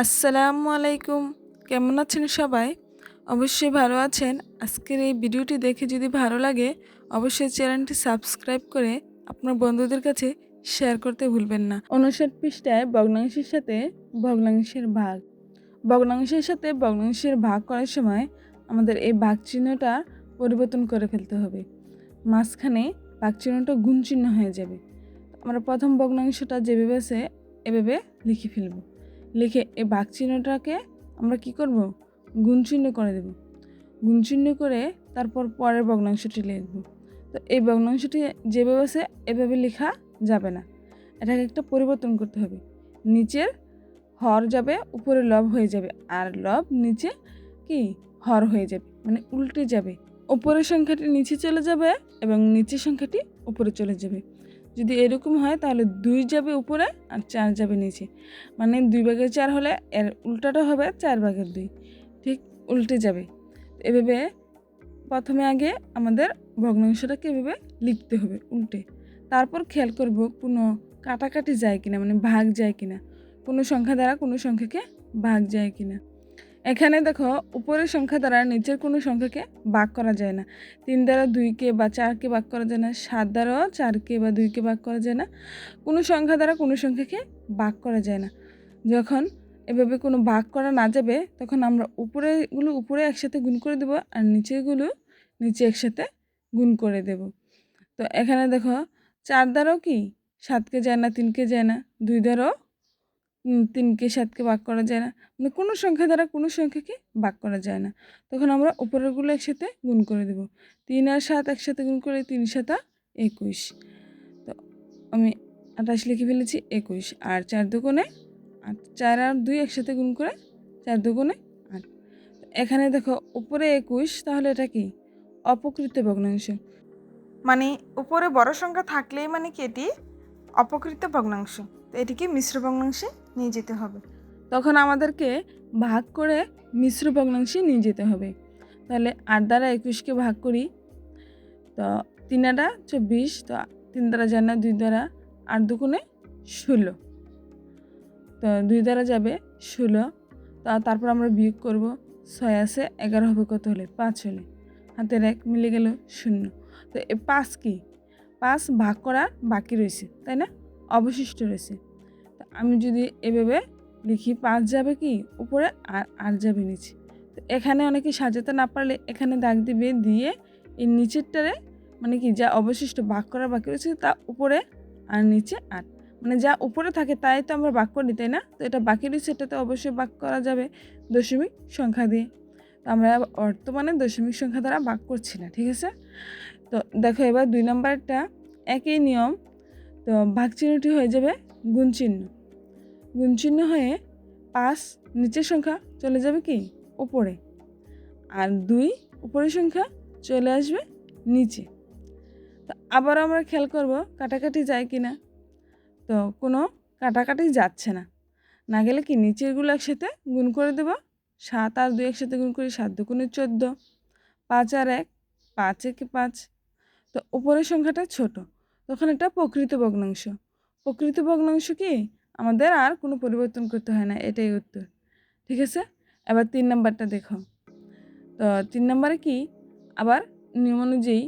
আসসালামু আলাইকুম। কেমন আছেন সবাই? অবশ্যই ভালো আছেন। আজকের এই ভিডিওটি দেখে যদি ভালো লাগে, অবশ্যই চ্যানেলটি সাবস্ক্রাইব করে আপনার বন্ধুদের কাছে শেয়ার করতে ভুলবেন না। উনষাট পৃষ্ঠায় ভগ্নাংশের সাথে ভগ্নাংশের ভাগ। ভগ্নাংশের সাথে ভগ্নাংশের ভাগ করার সময় আমাদের এই ভাগ চিহ্নটা পরিবর্তন করে ফেলতে হবে। মাঝখানে ভাগ চিহ্নটা গুণ চিহ্ন হয়ে যাবে। আমরা প্রথম ভগ্নাংশটা যেভাবে আছে, এভাবে লিখে ফেলব। লিখে এই বাঘ চিহ্নটাকে আমরা কি করব? গুণচিহ্ন করে দেব। গুণচিহ্ন করে তারপর পরের ভগ্নাংশটি লিখব। তো এই ভগ্নাংশটি যেভাবে আছে, এভাবে লেখা যাবে না। এটাকে একটা পরিবর্তন করতে হবে। নিচের হর যাবে, উপরে লব হয়ে যাবে। আর লব নিচে কি? হর হয়ে যাবে মানে উল্টে যাবে। উপরের সংখ্যাটি নিচে চলে যাবে এবং নিচের সংখ্যাটি উপরে চলে যাবে। যদি এরকম হয়, তাহলে দুই যাবে উপরে আর চার যাবে নিচে। মানে দুই ভাগের চার হলে এর উল্টাটা হবে চার ভাগের দুই। ঠিক উল্টে যাবে। এভাবে প্রথমে আগে আমাদের ভগ্নাংশটাকে এভাবে লিখতে হবে উল্টে। তারপর খেয়াল করব কোনো কাটাকাটি যায় কিনা মানে ভাগ যায় কিনা। কোনো সংখ্যা দ্বারা কোনো সংখ্যাকে ভাগ যায় কিনা। এখানে দেখো, উপরের সংখ্যা দ্বারা নিচের কোনো সংখ্যাকে ভাগ করা যায় না। তিন দ্বারা দুইকে বা চারকে ভাগ করা যায় না, সাত দ্বারাও চারকে বা দুইকে ভাগ করা যায় না। কোনো সংখ্যা দ্বারা কোনো সংখ্যাকে ভাগ করা যায় না। যখন এভাবে কোনো ভাগ করা না যাবে, তখন আমরা উপরেগুলো উপরে একসাথে গুণ করে দেব আর নিচেগুলো নিচে একসাথে গুণ করে দেব। তো এখানে দেখো, চার দ্বারাও কি? সাতকে যায় না, তিনকে যায় না, দুই দ্বারাও তিনকে সাতকে ভাগ করা যায় না। মানে কোনো সংখ্যা দ্বারা কোনো সংখ্যাকে ভাগ করা যায় না। তখন আমরা উপরেরগুলো একসাথে গুণ করে দেব। তিন আর সাত একসাথে গুণ করে তিন সাতা একুশ। তো আমি আঠাশ লিখে ফেলেছি একুশ। আর চার দুগুণে আট, চার আর দুই একসাথে গুণ করে চার দুগুণে আট। এখানে দেখো উপরে একুশ, তাহলে এটা কি? অপকৃত ভগ্নাংশ। মানে উপরে বড় সংখ্যা থাকলেই মানে কি এটি? অপকৃত ভগ্নাংশ। তো এটিকে মিশ্র ভগ্নাংশে? নিয়ে যেতে হবে। তখন আমাদেরকে ভাগ করে মিশ্র ভগ্নাংশে নিয়ে যেতে হবে। তাহলে আট দ্বারা একুশকে ভাগ করি, তো তিন আটা চব্বিশ, তো তিন দ্বারা যায় না, দুই দ্বারা আট দুগুণে ষোলো। তো দুই দ্বারা যাবে ষোলো, তা তারপর আমরা বিয়োগ করব ছয় আছে, এগারো হবে কত হলে? পাঁচ হলে। হাতের এক মিলে গেল শূন্য। তো এ পাঁচ কি? পাঁচ ভাগ করা বাকি রয়েছে, তাই না? অবশিষ্ট রয়েছে। আমি যদি এভাবে লিখি, পাঁচ যাবে কি? উপরে আর আট যাবে নিচে। তো এখানে অনেকে সাজাতে না পারলে এখানে দাগ দিবে, দিয়ে এই নিচেরটারে মানে কি, যা অবশিষ্ট ভাগ করা বাকি রয়েছে তা উপরে আর নিচে আট। মানে যা উপরে থাকে তাই তো আমরা ভাগ করি, তাই না? তো এটা বাকি রয়েছে এটাতে অবশ্যই ভাগ করা যাবে দশমিক সংখ্যা দিয়ে। তো আমরা বর্তমানে দশমিক সংখ্যা দ্বারা বাক করছি না, ঠিক আছে? তো দেখো এবার দুই নম্বরটা, একই নিয়ম, তো ভাগ চিহ্নটি হয়ে যাবে গুণ চিহ্ন গুণ চিহ্ন হয়ে পাঁচ নিচের সংখ্যা চলে যাবে কি? উপরে। আর দুই উপরের সংখ্যা চলে আসবে নিচে। তো আবার আমরা খেয়াল করব কাটাকাটি যায় কি না তো কোনো কাটাকাটি যাচ্ছে না। না গেলে কি নিচেরগুলো একসাথে গুণ করে দেব? সাত আর দুই একসাথে গুণ করি সাত দুগুণে চোদ্দ। পাঁচ আর এক, পাঁচ একে পাঁচ। তো উপরের সংখ্যাটা ছোট। তখন এটা প্রকৃত ভগ্নাংশ। প্রকৃত ভগ্নাংশ কি? আমাদের আর কোনো পরিবর্তন করতে হয় না, এটাই উত্তর। ঠিক আছে? এবার তিন নাম্বারটা দেখো। তো তিন নাম্বারে কি? আবার নিয়ম অনুযায়ী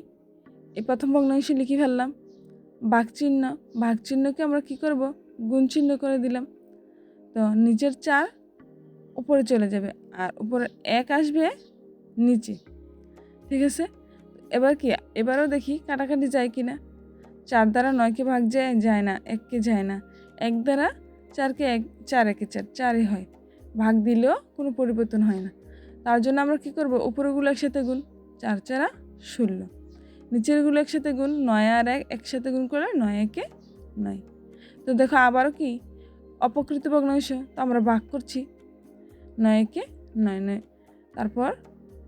এই প্রথম ভগ্নাংশ লিখে ফেললাম। বাঘ চিহ্ন বাঘ চিহ্নকে আমরা কি করব? গুণ চিহ্ন করে দিলাম। তো নিচের চার উপরে চলে যাবে আর উপরে এক আসবে নিচে। ঠিক আছে? এবার কি? এবারও দেখি কাটাকাটি যায় কি না চার দ্বারা নয়কে ভাগ যায় যায় না, এককে যায় না। এক দ্বারা চারকে এক চার একে চার, চারই হয়। ভাগ দিলেও কোনো পরিবর্তন হয় না। তার জন্য আমরা কি করব? উপরেগুলো একসাথে গুণ, চার চারা ষোলো। নিচেরগুলো একসাথে গুণ, নয় আর এক, একসাথে গুণ করে নয় একে নয়। তো দেখো আবারও কি? অপকৃত ভগ্নাংশ তো আমরা ভাগ করছি। নয় একে নয় নয়। তারপর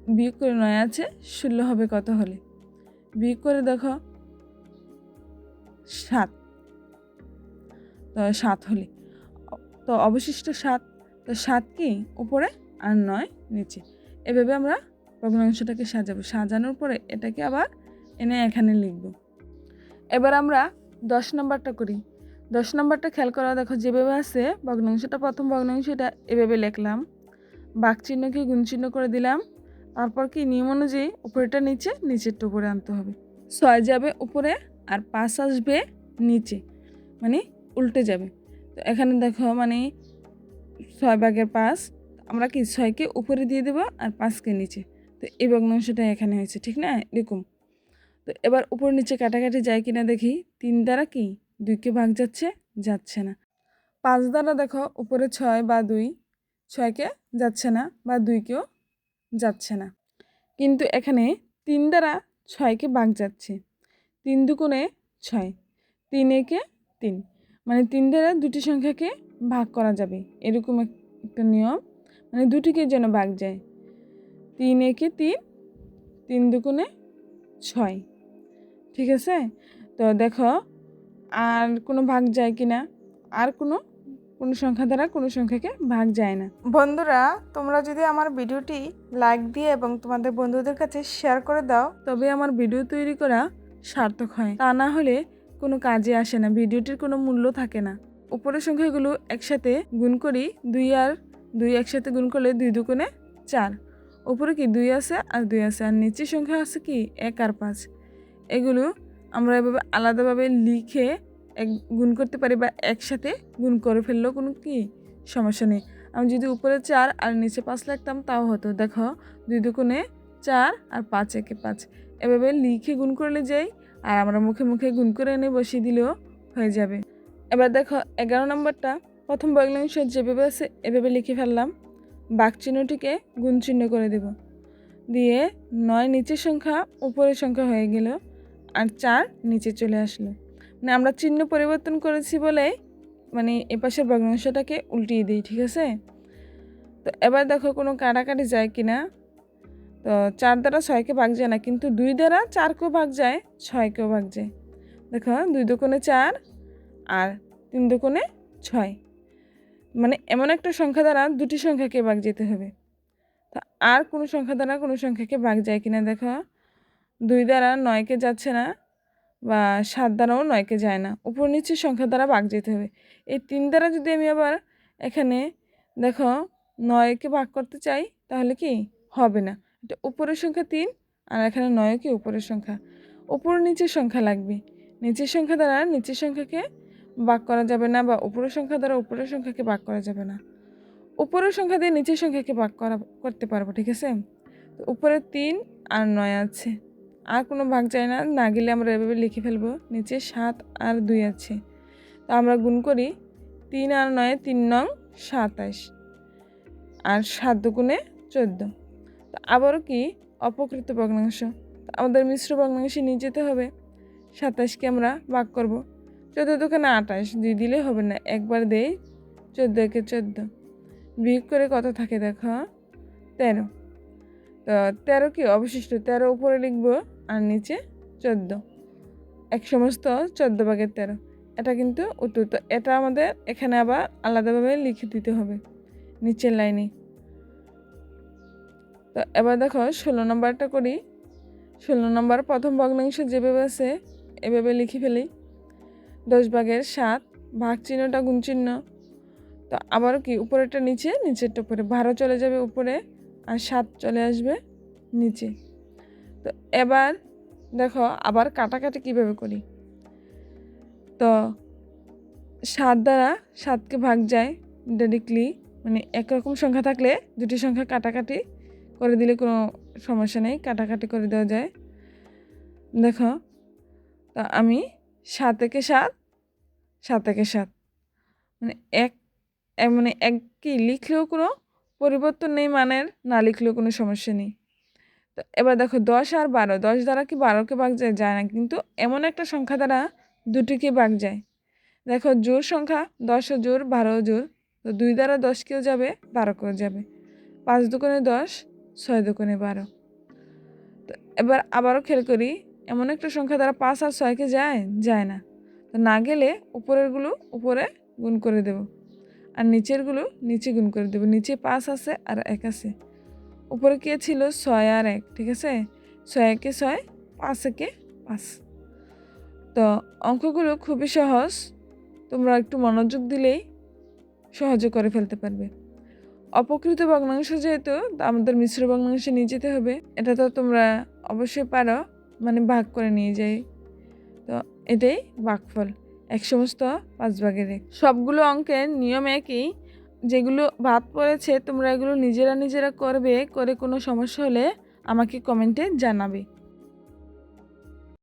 বিয়োগ করে নয় আছে, ষোলো হবে কত হলে? বিয়োগ করে দেখো সাত। সাত হলে। তো অবশিষ্ট সাত, তো সাত কি উপরে আর নয় নিচে। এভাবে আমরা ভগ্নাংশটাকে সাজাবো। সাজানোর পরে এটাকে আবার এনে এখানে লিখব। এবার আমরা দশ নম্বরটা করি। দশ নম্বরটা খেয়াল করা, দেখো যেভাবে আছে ভগ্নাংশটা প্রথম ভগ্নাংশটা এভাবে লিখলাম। গুণ চিহ্ন করে দিলাম। তারপর কি নিয়ম অনুযায়ী উপরেটা নিচে, নিচেরটা উপরে আনতে হবে। ছয় যাবে উপরে আর পাঁচ আসবে নিচে। মানে উল্টে যাবে। তো এখানে দেখো মানে ছয় ভাগের পাঁচ, আমরা কি ছয়কে উপরে দিয়ে দেবো আর পাঁচকে নিচে। তো এই ভগ্নাংশটা এখানে হয়েছে, ঠিক না? এরকম। তো এবার উপর নিচে কাটাকাটি যায় কিনা দেখি, তিন দ্বারা কি? দুইকে ভাগ যাচ্ছে যাচ্ছে না। পাঁচ দ্বারা দেখো, উপরে ছয় বা দুই, ছয়কে যাচ্ছে না বা দুইকেও যাচ্ছে না। কিন্তু এখানে তিন দ্বারা ছয়কে ভাগ যাচ্ছে। তিন দুগুণে ছয় তিন একে তিন। মানে তিন দ্বারা দুটি সংখ্যাকে ভাগ করা যাবে। এরকম একটা নিয়ম। মানে দুটিকে যেন ভাগ যায়। তিন একে তিন তিন দুগুণে ছয়। ঠিক আছে? তো দেখো আর কোনো ভাগ যায় কি না আর কোনো কোনো সংখ্যা দ্বারা কোনো সংখ্যাকে ভাগ যায় না। বন্ধুরা তোমরা যদি আমার ভিডিওটি লাইক দিয়ে এবং তোমাদের বন্ধুদের কাছে শেয়ার করে দাও তবে আমার ভিডিও তৈরি করা সার্থক হয়। তা না হলে কোনো কাজে আসে না, ভিডিওটির কোনো মূল্য থাকে না। উপরের সংখ্যাগুলো একসাথে গুণ করি, দুই আর দুই একসাথে গুণ করলে দুই দুগুণে চার। উপরে কি দুই আছে আর দুই আছে, আর নিচের সংখ্যা আছে কি এক আর পাঁচ। এগুলো আমরা এভাবে আলাদাভাবে লিখে এক গুণ করতে পারি বা একসাথে গুণ করে ফেললেও কোনো কি সমস্যা নেই। আমি যদি উপরে চার আর নিচে পাঁচ লাগতাম তাও হতো। দেখো, দুই দুগুণে চার আর পাঁচ একে পাঁচ। এভাবে লিখে গুণ করলে যাই আর আমরা মুখে মুখে গুণ করে এনে বসিয়ে দিলেও হয়ে যাবে। এবার দেখো, এগারো নম্বরটা, প্রথম বগলাংশ যেভাবে আছে, এভাবে লিখে ফেললাম। বাক চিহ্নটিকে গুণ চিহ্ন করে দেব। দিয়ে নয় নিচের সংখ্যা উপরের সংখ্যা হয়ে গেল আর চার নিচে চলে আসলো। মানে আমরা চিহ্ন পরিবর্তন করেছি বলে মানে এপাশের ভগ্নাংশটাকে উল্টিয়ে দিই, ঠিক আছে? তো এবার দেখো কোনো কাটাকাটি যায় কি না তো চার দ্বারা ছয়কে ভাগ যায় না, কিন্তু দুই দ্বারা চারকেও ভাগ যায় ছয়কেও ভাগ যায়। দেখো, দুই দুকোণে চার আর তিন দুকোণে ছয়। মানে এমন একটা সংখ্যা দ্বারা দুটি সংখ্যাকে ভাগ যেতে হবে। তা আর কোনো সংখ্যা দ্বারা কোনো সংখ্যাকে ভাগ যায় কিনা দেখো, দুই দ্বারা নয়কে যাচ্ছে না বা সাত দ্বারাও নয়কে যায় না, উপর নিচে সংখ্যা দ্বারা ভাগ যেতে হবে। এই তিন দ্বারা যদি আমি আবার এখানে দেখো নয়কে ভাগ করতে চাই, তাহলে কি? হবে না। এটা উপরের সংখ্যা তিন, আর এখানে নয় কি উপরের সংখ্যা? উপর নিচের সংখ্যা লাগবে। নিচের সংখ্যা দ্বারা নিচের সংখ্যাকে ভাগ করা যাবে না বা উপরের সংখ্যা দ্বারা উপরের সংখ্যাকে ভাগ করা যাবে না। উপরের সংখ্যা দিয়ে নিচের সংখ্যাকে ভাগ করা, করতে পারব, ঠিক আছে? তো উপরে তিন আর নয় আছে। আর কোনো ভাগ যায় না না গেলে আমরা এভাবে লিখে ফেলব, নিচে সাত আর দুই আছে। তো আমরা গুণ করি তিন আর নয় তিন নং সাতাশ, আর সাত দুগুণে চোদ্দ। আবারও কি? অপকৃত ভগ্নাংশ। আমাদের মিশ্র ভগ্নাংশে নিয়ে যেতে হবে। সাতাশকে আমরা ভাগ করব। চোদ্দ দোকানে আঠাশ। দুই দিলে হবে না। একবার দেই। চোদ্দ একে চোদ্দ। বিয়োগ করে কত থাকে দেখো? তেরো। তো তেরো কি? অবশিষ্ট তেরো উপরে লিখব আর নিচে চোদ্দ। এক সমস্ত চোদ্দ ভাগের তেরো। এটা কিন্তু উত্তর। তো এটা আমাদের এখানে আবার আলাদাভাবে লিখে দিতে হবে। নিচের লাইনে। তো এবার দেখো ষোলো নম্বরটা করি। ষোলো নম্বর প্রথম ভগ্নাংশ যেভাবে আছে, এভাবে লিখে ফেলি। দশ ভাগের সাত, ভাগ চিহ্নটা গুণ চিহ্ন। তো আবারও কি, উপরেরটা নিচে, নিচেরটা উপরে। বারো চলে যাবে উপরে আর সাত চলে আসবে নিচে। তো এবার দেখো আবার কাটাকাটি কীভাবে করি? তো সাত দ্বারা সাতকে ভাগ যায় ডাইরেক্টলি মানে একরকম সংখ্যা থাকলে দুটি সংখ্যা কাটাকাটি করে দিলে কোনো সমস্যা নেই, কাটাকাটি করে দেওয়া যায়। দেখো, তা আমি সাত একে সাত সাত একে সাত। মানে এক মানে এক কি লিখলেও কোনো পরিবর্তন নেই মানের, না লিখলেও কোনো সমস্যা নেই। তো এবার দেখো, দশ আর বারো, দশ দ্বারা কি বারোকে ভাগ যায়? যায় না, কিন্তু এমন একটা সংখ্যা দ্বারা দুটিকে ভাগ যায়। দেখো জোর সংখ্যা দশও জোর বারো জোর তো দুই দ্বারা দশকেও যাবে, বারো বারোকেও যাবে। পাঁচ দোকানে দশ ছয় দোকানে বারো। তো এবার আবারও খেয়াল করি, এমন একটা সংখ্যা দ্বারা পাঁচ আর ছয়কে যায় যায় না। তো না গেলে উপরেরগুলো উপরে গুণ করে দেব আর নিচেরগুলো নিচে গুণ করে দেবো। নিচে পাঁচ আছে আর এক আছে। উপরে কে ছিল? ছয় আর এক, ঠিক আছে? ছয় একে ছয় পাঁচ একে পাঁচ। তো অঙ্কগুলো খুবই সহজ, তোমরা একটু মনোযোগ দিলেই সহজে করে ফেলতে পারবে। অপকৃত ভগ্নাংশ যেহেতু আমাদের মিশ্র ভগ্নাংশে নিয়ে যেতে হবে। এটা তো তোমরা অবশ্যই পারো মানে ভাগ করে নিয়ে যাই। তো এটাই ভাগফল এক সমস্ত পাঁচ ভাগের এক। সবগুলো অঙ্কের নিয়ম একই, যেগুলো ভাত পড়েছে তোমরা এগুলো নিজেরা নিজেরা করবে, করে কোনো সমস্যা হলে আমাকে কমেন্টে জানাবে।